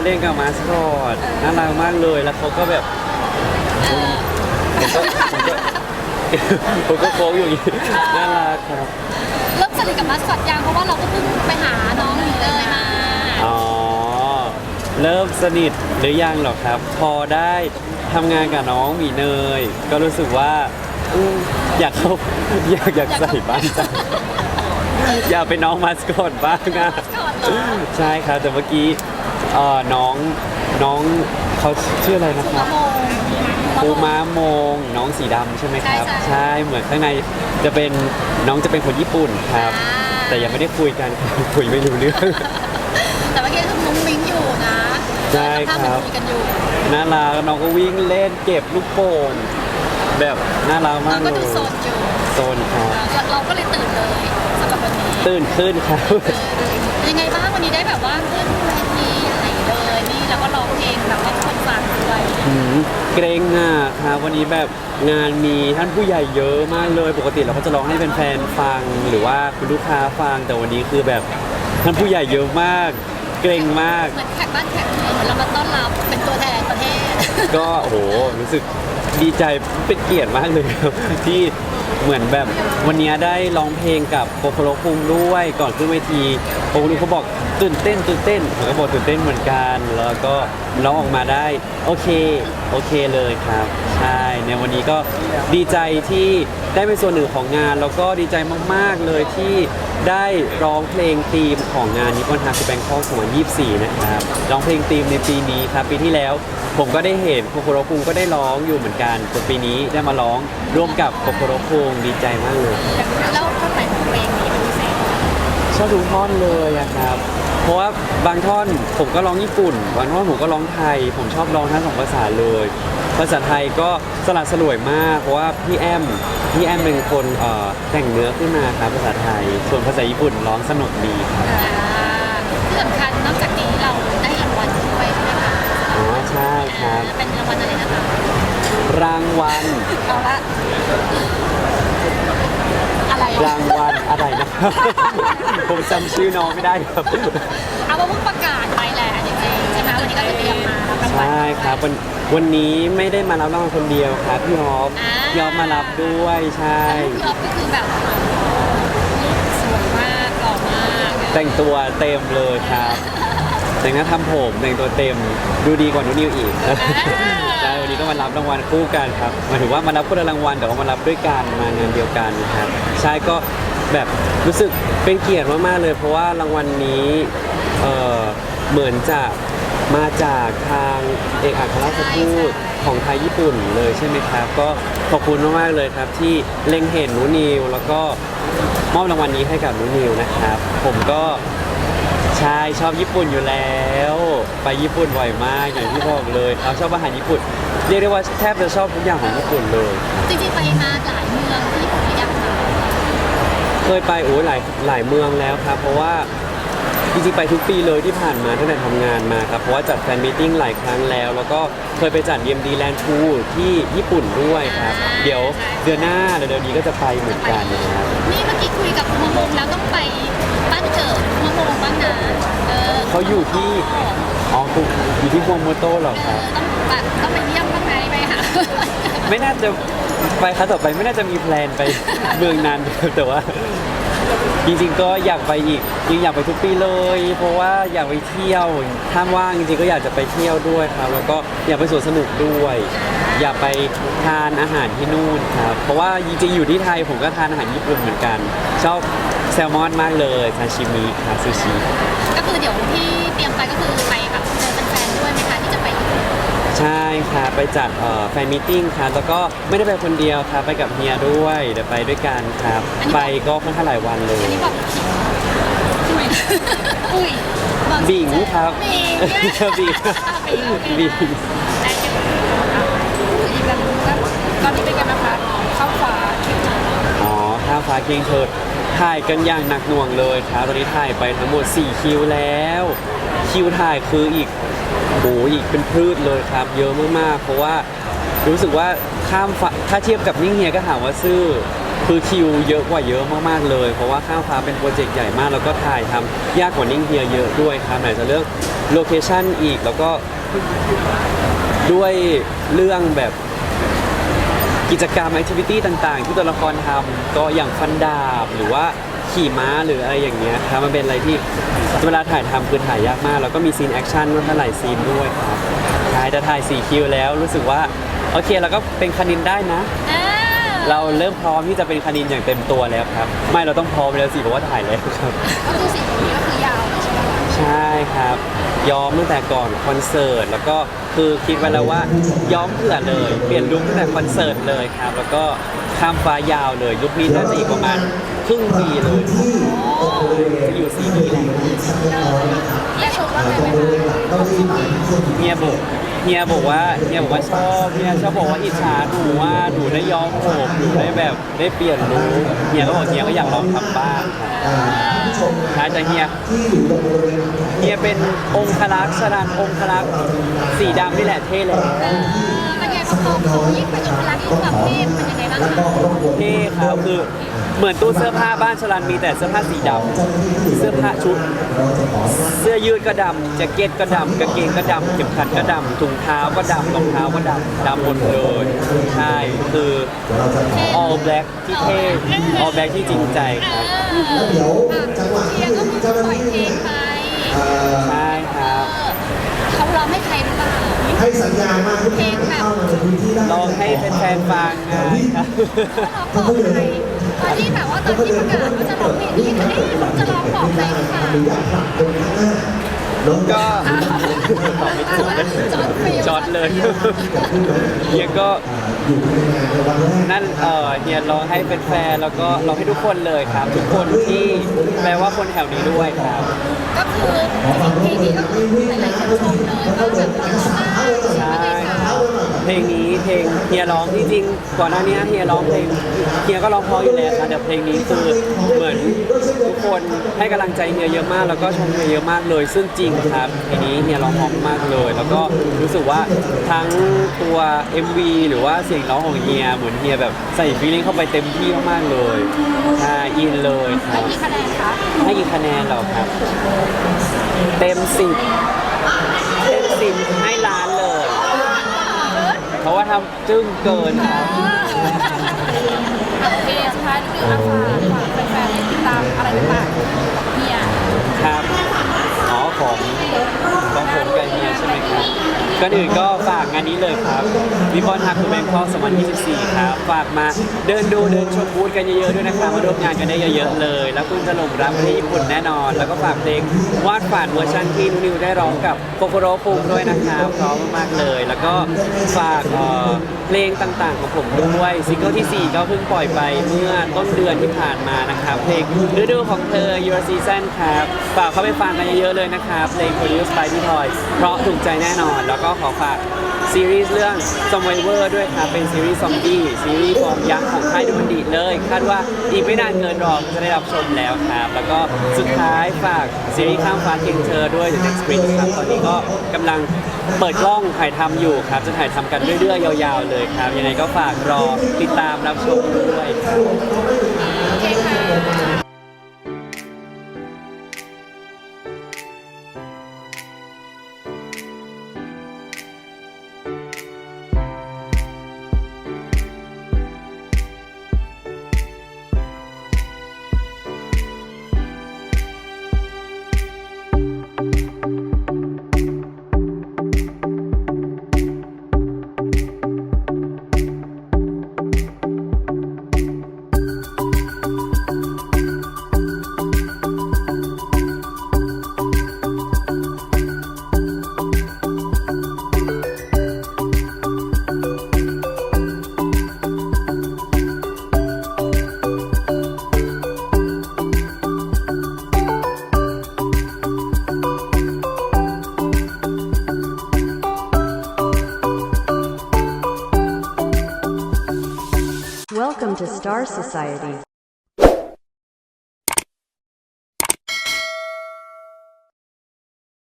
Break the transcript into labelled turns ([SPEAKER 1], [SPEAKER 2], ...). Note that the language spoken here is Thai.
[SPEAKER 1] อบเล่นกับมาสคอตน่ารักมากเลยแล้วเขาก็แบบผมก็ผมก็ผมก็โค้งอยู่อย่างนี้น่ารักครับ
[SPEAKER 2] เริ่มสนิทกับมัสคอตยังเพราะว่าเราก็เพิ่งไปหาน้องอยู่เลยมา
[SPEAKER 1] อ๋อเริ่มสนิทหรือยังหรอครับ พอได้ทำงานกับน้องหมีเนย ก็รู้สึกว่าอืมอยากเข้าอยากอยากใส่บ้างจังอยากเป็นน้องมาสคอตบ้างนะ
[SPEAKER 2] มัสคอตเหรอ
[SPEAKER 1] ใช่ครับแต่เมื่อกี้ เอ่อน้องน้องเขาชื่ออะไรนะค
[SPEAKER 2] มะ
[SPEAKER 1] รับ
[SPEAKER 2] โมง
[SPEAKER 1] ปูม้าโมง น้องสีดำใช่ไหมครับ
[SPEAKER 2] ใช่ใช่
[SPEAKER 1] ใช่เหมือนข้างในจะเป็นน้องจะเป็นคนญี่ปุ่นครับ
[SPEAKER 2] อ่า
[SPEAKER 1] แต่ยังไม่ได้คุยกัน คุยไม่รู้เรื่อง
[SPEAKER 2] แต่เมื่อกี้คือมุ้งมิ้งอยู่นะ
[SPEAKER 1] ใช่ครับ
[SPEAKER 2] สภาพมันคุยกันอยู่
[SPEAKER 1] น่ารักน้องก็วิ่งเล่นเก็บลูกโป่งแบบน่ารัก
[SPEAKER 2] น้
[SPEAKER 1] มา
[SPEAKER 2] อกง
[SPEAKER 1] เล
[SPEAKER 2] ก็
[SPEAKER 1] ย
[SPEAKER 2] ดูโซนอยู่
[SPEAKER 1] โซนครับ
[SPEAKER 2] เราเราก็เลยตื่นเลยสำหรับวันนี้
[SPEAKER 1] ตื่นขึ้นครับ
[SPEAKER 2] ยังไงบ้างวันนี้ได้แบบว่าขึ้นเวทีอะไรเลยนี่ แล้วก็ร้องเพลงแบบว่าคนฟังด้วย
[SPEAKER 1] หืมเกรงอะครับวันนี้แบบงานมีท่านผู้ใหญ่เยอะมากเลย ปกติเราก็จะร้องให้แฟนๆฟัง หรือว่าคุณลูกค้าฟัง แต่วันนี้คือแบบท่านผู้ใหญ่เยอะมาก เกรงมาก
[SPEAKER 2] เหมือนแขกบ้านแขกเมืองเหมือนเรามาต้อนรับเป็นตัวแทนประเทศ
[SPEAKER 1] ก็โอ้โหรู้สึกดีใจเป็นเกียรติมากเลยครับที่ เหมือนแบบวันนี้ได้ร้องเพลงกับโปโคโลคุงด้วยก่อนขึ้นเวทีโปโคโลเขาบอกตื่นเต้นตื่นเต้นผมก็บอกตื่นเต้นเหมือนกัน แล้วก็ร้องออกมาได้โอเคโอเคเลยครับ ใช่ในวันนี้ก็ดีใจที่ ได้เป็นส่วนหนึ่งของงาน แล้วก็ดีใจมากๆเลยที่ได้ร้องเพลงธีมของงานนิปอนฮาร์ b แบงคอก2024 นะครับร้องเพลงธีมในปีนี้ครับปีที่แล้วผมก็ได้เห็นโคโคโรคุงก็ได้ร้องอยู่เหมือนกันแต่ปีนี้ได้มาร้องร่วมกับโคโคโรคุงดีใจมากเลย
[SPEAKER 2] แล้วท่อนไหนของเพลงนี้เป็นพิเศษ
[SPEAKER 1] ชอบทุกท่อนเลยอะครับ เพราะว่าบางท่อนผมก็ร้องญี่ปุ่น บางท่อนผมก็ร้องไทย ผมชอบร้องทั้งสองภาษาเลย ภาษาไทยก็สลัดสลวยมากเพราะว่าพี่แอมพี่แอมเป็นคนเอ่อแต่งเนื้อขึ้นมาครับภาษาไทย ส่วนภาษาญี่ปุ่นร้องสนุกดีครับ
[SPEAKER 2] อ่าที่สำคัญนอกจากนี้เราได้รางวัลด้วยใช่ไหมคะ
[SPEAKER 1] อ๋อใช่ครับ
[SPEAKER 2] เป็นรางวัลอะไรนะคะ
[SPEAKER 1] รางวัล
[SPEAKER 2] เอาละอะไร
[SPEAKER 1] รางวัลอะไรนะครับผมจำชื่อน้องไม่ได้ครับ
[SPEAKER 2] เอาว่าเพิ่งประกาศไปแหละจริงๆใช่ไหมวันนี้ก็เลยเตรียมมารับรางวัล
[SPEAKER 1] ใช่ครับวัน วันนี้ไม่ได้มารับรางวัลคนเดียวครับพี่ฮอฟ
[SPEAKER 2] อ่า
[SPEAKER 1] พี่ฮอฟมารับด้วยใช่
[SPEAKER 2] พี่ออฟก็คือแบบสวยมากหล่อมาก
[SPEAKER 1] แต่งตัวเต็มเลยครับ แต่งหน้าทำผมแต่งตัวเต็มดูดีกว่านุนิวอีกใช่วันนี้ก็มารับรางวัลคู่กันครับหมายถึงว่ามารับคนละรางวัลแต่ว่ามารับด้วยกันมางานเดียวกันครับใช่ก็แบบรู้สึกเป็นเกียรติมากๆเลย เพราะว่ารางวัลนี้เออเหมือนจะ มาจากทางเอกอัครราชทูตของไทยญี่ปุ่นเลยใช่ไหมครับ ก็ขอบคุณมากๆเลยครับ ที่เล็งเห็นนุนิว แล้วก็มอบรางวัลนี้ให้กับนุนิวนะครับ ผมก็ใช่ชอบญี่ปุ่นอยู่แล้ว ไปญี่ปุ่นบ่อยมากอย่างที่บอกเลยครับชอบอาหารญี่ปุ่นเรียกได้ว่าแทบจะชอบทุกอย่างของญี่ปุ่นเลย
[SPEAKER 2] จริงๆไปมาหลายเมืองที่ผมอยากมา
[SPEAKER 1] เคยไปโอ้ยหลายหลายเมืองแล้วครับ เพราะว่า จริงๆไปทุกปีเลยที่ผ่านมาตั้งแต่ทำงานมาครับเพราะว่าจัดแฟนมีตติ้งหลายครั้งแล้ว แล้วก็เคยไปจัด EMD Land Tour ที่ญี่ปุ่นด้วยครับ เดี๋ยวเดือนหน้าเดี๋ยวนี้ก็จะไปเหมือนกันนะครับ
[SPEAKER 2] นี่เมื่อกี้คุยกับมะมงแล้วต้องไปบ้านเกิดมะมงบ้างนะเออ
[SPEAKER 1] เขาอยู่ที่อ๋อคุณอยู่ที่ฮวงโมโตเหรอ
[SPEAKER 2] เอ
[SPEAKER 1] ครับ
[SPEAKER 2] อต้องแบบต้องไปเยี่ยมบ้างไหมไปหา
[SPEAKER 1] ไม่น่าจะ ไปครั้งต่อไปไม่น่าจะมีแพลนไปเมืองนั้นแต่ว่า จริงๆก็อยากไปอีกจริงอยากไปทุกปีเลย เพราะว่าอยากไปเที่ยวถ้าว่างจริงๆก็อยากจะไปเที่ยวด้วยครับ แล้วก็อยากไปสวนสนุกด้วย อยากไปทานอาหารที่นู่นครับเพราะว่าจริงๆอยู่ที่ไทยผมก็ทานอาหารญี่ปุ่นเหมือนกัน ชอบแซลมอนมากเลยซาชิมิครับซูชิ
[SPEAKER 2] ก็คือเดี๋ยวที่เตรียมไปก็คือไปแบบ
[SPEAKER 1] ใช่ครับไปจัดเอ่อแฟนมิทติ้งครับแล้วก็ไม่ได้ไปคนเดียวครับไปกับเฮียด้วยเดี๋ยวไปด้วยกันครับไปก็ค่อนข้างหลายวันเลย
[SPEAKER 2] อันนี้บอกผิดอุ้ยอุ้ยบอก
[SPEAKER 1] บิงครับ
[SPEAKER 2] บิง
[SPEAKER 1] บิง
[SPEAKER 2] บิง
[SPEAKER 1] บิง
[SPEAKER 2] ได้เดี๋ยวอีกแบบนึงก็ตอนนี้เป็นไงบ้างคะเข้าฟ้าคิว
[SPEAKER 1] อ๋อข้าวฟ้าเคียงเถิดถ่ายกันอย่างหนักหน่วงเลยครับตอนนี้ถ่ายไปทั้งหมด 4 คิวแล้ว คิวถ่ายคืออีก โหอีกเป็นพืชเลยครับ เยอะมากๆ เพราะว่ารู้สึกว่าข้ามฟ้าถ้าเทียบกับนิ่งเฮียก็หาว่าซื่อคือคิวเยอะกว่าเยอะมากๆเลย เพราะว่าข้าวฟ้าเป็นโปรเจกต์ใหญ่มาก แล้วก็ถ่ายทำยากกว่านิ่งเฮียเยอะด้วยครับไหนจะเรื่องโลเคชั่นอีกแล้วก็ด้วยเรื่องแบบกิจกรรมแอคทิวิตี้ต่างๆ ที่ตัวละครทำก็อย่างฟันดาบหรือว่า ขี่ม้าหรืออะไรอย่างเงี้ยครับมันเป็นอะไรที่เวลาถ่ายทำคือถ่ายยากมาก แล้วก็มีซีนแอคชั่นมันหลายซีนด้วยครับถ่ายจะถ่าย4คิวแล้วรู้สึกว่าโอเคเราก็เป็นคณินได้นะ
[SPEAKER 2] อ่า
[SPEAKER 1] เราเริ่มพร้อมที่จะเป็นคณินอย่างเต็มตัวแล้วครับ ไม่เราต้องพร้อมแล้วสิเพราะว่าถ่ายแล้วครับ
[SPEAKER 2] ก็คือสิ่งนี้ก็คือยาวเลยใช่ไหมคะ
[SPEAKER 1] ใช่ครับ ย้อมตั้งแต่ก่อนคอนเสิร์ตแล้วก็คือคิดไว้แล้วว่าย้อมเผื่อเลย เปลี่ยนลุคตั้งแต่คอนเสิร์ตเลยครับ แล้วก็ข้ามฟ้ายาวเลยลุคนี้น่าจะอีกประมาณค รึ่งปีเลยจะอยู่สีนี้แหละ
[SPEAKER 2] และชมว่าไงไหมคะ
[SPEAKER 1] เฮียบอกเฮียบอกว่าเฮียบอกว่าชอบเฮียชอบบอกว่าอิจฉาหนูว่าหนูได้ย้อมผมหนูได้แบบได้เปลี่ยนลุคเฮียก็บอกเฮียก็อยากลองทำบ้างครับใช่แต่เฮียเฮียเป็นองคลักษณ์สรันองคลักษณ์สีดำนี่แหละเท่เลย
[SPEAKER 2] เออเป็นไงพอเขายิ่งเป็นองค์รักยิ่งแบบเทพเป็นยังไงบ้างคะ
[SPEAKER 1] เท่ครับคือ เหมือนตู้เสื้อผ้าบ้านสรันมีแต่เสื้อผ้าสีดำเสื้อผ้าชุด เสื้อยืดก็ดำแจ็คเก็ตก็ดำกางเกงก็ดำเข็มขัดก็ดำถุงเท้าก็ดำรองเท้าก็ดำดำหมดเลยใช่คือ all black ที่เท่ all black ที่จริงใจครับ
[SPEAKER 2] เดี๋ยวจังหวะที่ก็มีปล่อยเพลงไป
[SPEAKER 1] ใช่ครับ
[SPEAKER 2] เขาร้องให้ใครหรือเปล่า
[SPEAKER 3] ให้สัญญาณมาทุกท่านเข้ามาในพื้นที่ได้
[SPEAKER 1] ลองให้แฟนๆฟังไงครับ
[SPEAKER 2] ตอนที่แบบว่าตอนที่ประกาศว่าจะร้องเพลงนี้ก็เอ๊ะเขาจะร้องบอกใครหรือเปล่า
[SPEAKER 3] หรืออยากผลักคนข้างหน้าน้อง
[SPEAKER 1] ก็
[SPEAKER 2] อ่า
[SPEAKER 1] ตอบไม่ถูก
[SPEAKER 2] จอด
[SPEAKER 1] เลยเฮียก็
[SPEAKER 3] นั่น
[SPEAKER 1] เออเฮียร้องให้เป็นแฟนแล้วก็ร้องให้ทุกคนเลยครับ ทุกคนที่แปลว่าคนแถวนี้ด้วยครับ
[SPEAKER 2] ก็คือเพลงนี้ก็คือหลายๆคนชมเลยว่าแบบเพราะมาก
[SPEAKER 1] ลงนี้เพลงเฮียร้องที่จริงก่อนหน้านี้เฮียร้องเพลงเฮียก็ร้องเพราะอยู่แล้วครับแต่เพลงนี้คือเหมือนทุกคนให้กำลังใจเฮียเยอะมาก แล้วก็ชมเฮียเยอะมากเลย ซึ่งจริงครับเพลงนี้เฮียร้องเพราะมากเลย แล้วก็รู้สึกว่าทั้งตัว MV หรือว่าเสียงร้องของเฮียเหมือนเฮียแบบใส่ฟีลิ่งเข้าไปเต็มที่มากๆเลยใช่อินเลยค
[SPEAKER 2] ให้
[SPEAKER 1] รับ
[SPEAKER 2] กี่คะแนนคะ
[SPEAKER 1] ให้กี่คะแนนเหรอครับ เต็มสิบเต็มสิบให้ล้านเลย เพราะว่าทำจึ้งเกินครับ
[SPEAKER 2] โอเคสุดท้ายนี่คืออาฝากฝากแฟนๆติดตามอะไรต่างๆเนี่ย
[SPEAKER 1] ครับอ๋อ ของของผมกับเฮียใช่ไหมครับก่อนอื่นก็ฝากงานนี้เลยครับวิบอนฮักคือแบงคอก2024 ครับ ฝากมาเดินดูเดินชมบูธกันเยอะๆด้วยนะครับ มาร่วมงานกันได้เยอะๆเลย แล้วคุณจะหลงรักประเทศญี่ปุ่นแน่นอน แล้วก็ฝากเพลงวาดฝันเวอร์ชันที่นุนิวได้ร้องกับโคโคโรฟุงด้วยนะครับพร้อมมากๆเลย แล้วก็ฝากเอ่อเพลงต่างๆ ของผมด้วยซิงเกิลที่ 4 ก็เพิ่งปล่อยไปเมื่อต้นเดือนที่ผ่านมานะครับเพลงฤดูของเธอ Your Season ครับฝากเข้าไปฟังกันเยอะๆเลยนะครับเพลง Produce by พี่ทอยเพราะถูกใจแน่นอน แล้วก็ขอฝากซีรีส์เรื่อง Survivor ด้วยครับ เป็นซีรีส์ซอมบี้ซีรีส์ฟอร์มยักษ์ของค่ายดูมันดีเลย คาดว่าอีกไม่นานเกินรอจะได้รับชมแล้วครับ แล้วก็สุดท้ายฝากซีรีส์ข้ามฟ้าเคียงเธอด้วย The Next Spring ครับ ตอนนี้ก็กำลังเปิดกล้องถ่ายทำอยู่ครับ จะถ่ายทำกันเรื่อยๆ ยาวๆ เลยครับ ยังไงก็ฝากรอติดตามรับชมด้วยครับ
[SPEAKER 4] Star Society.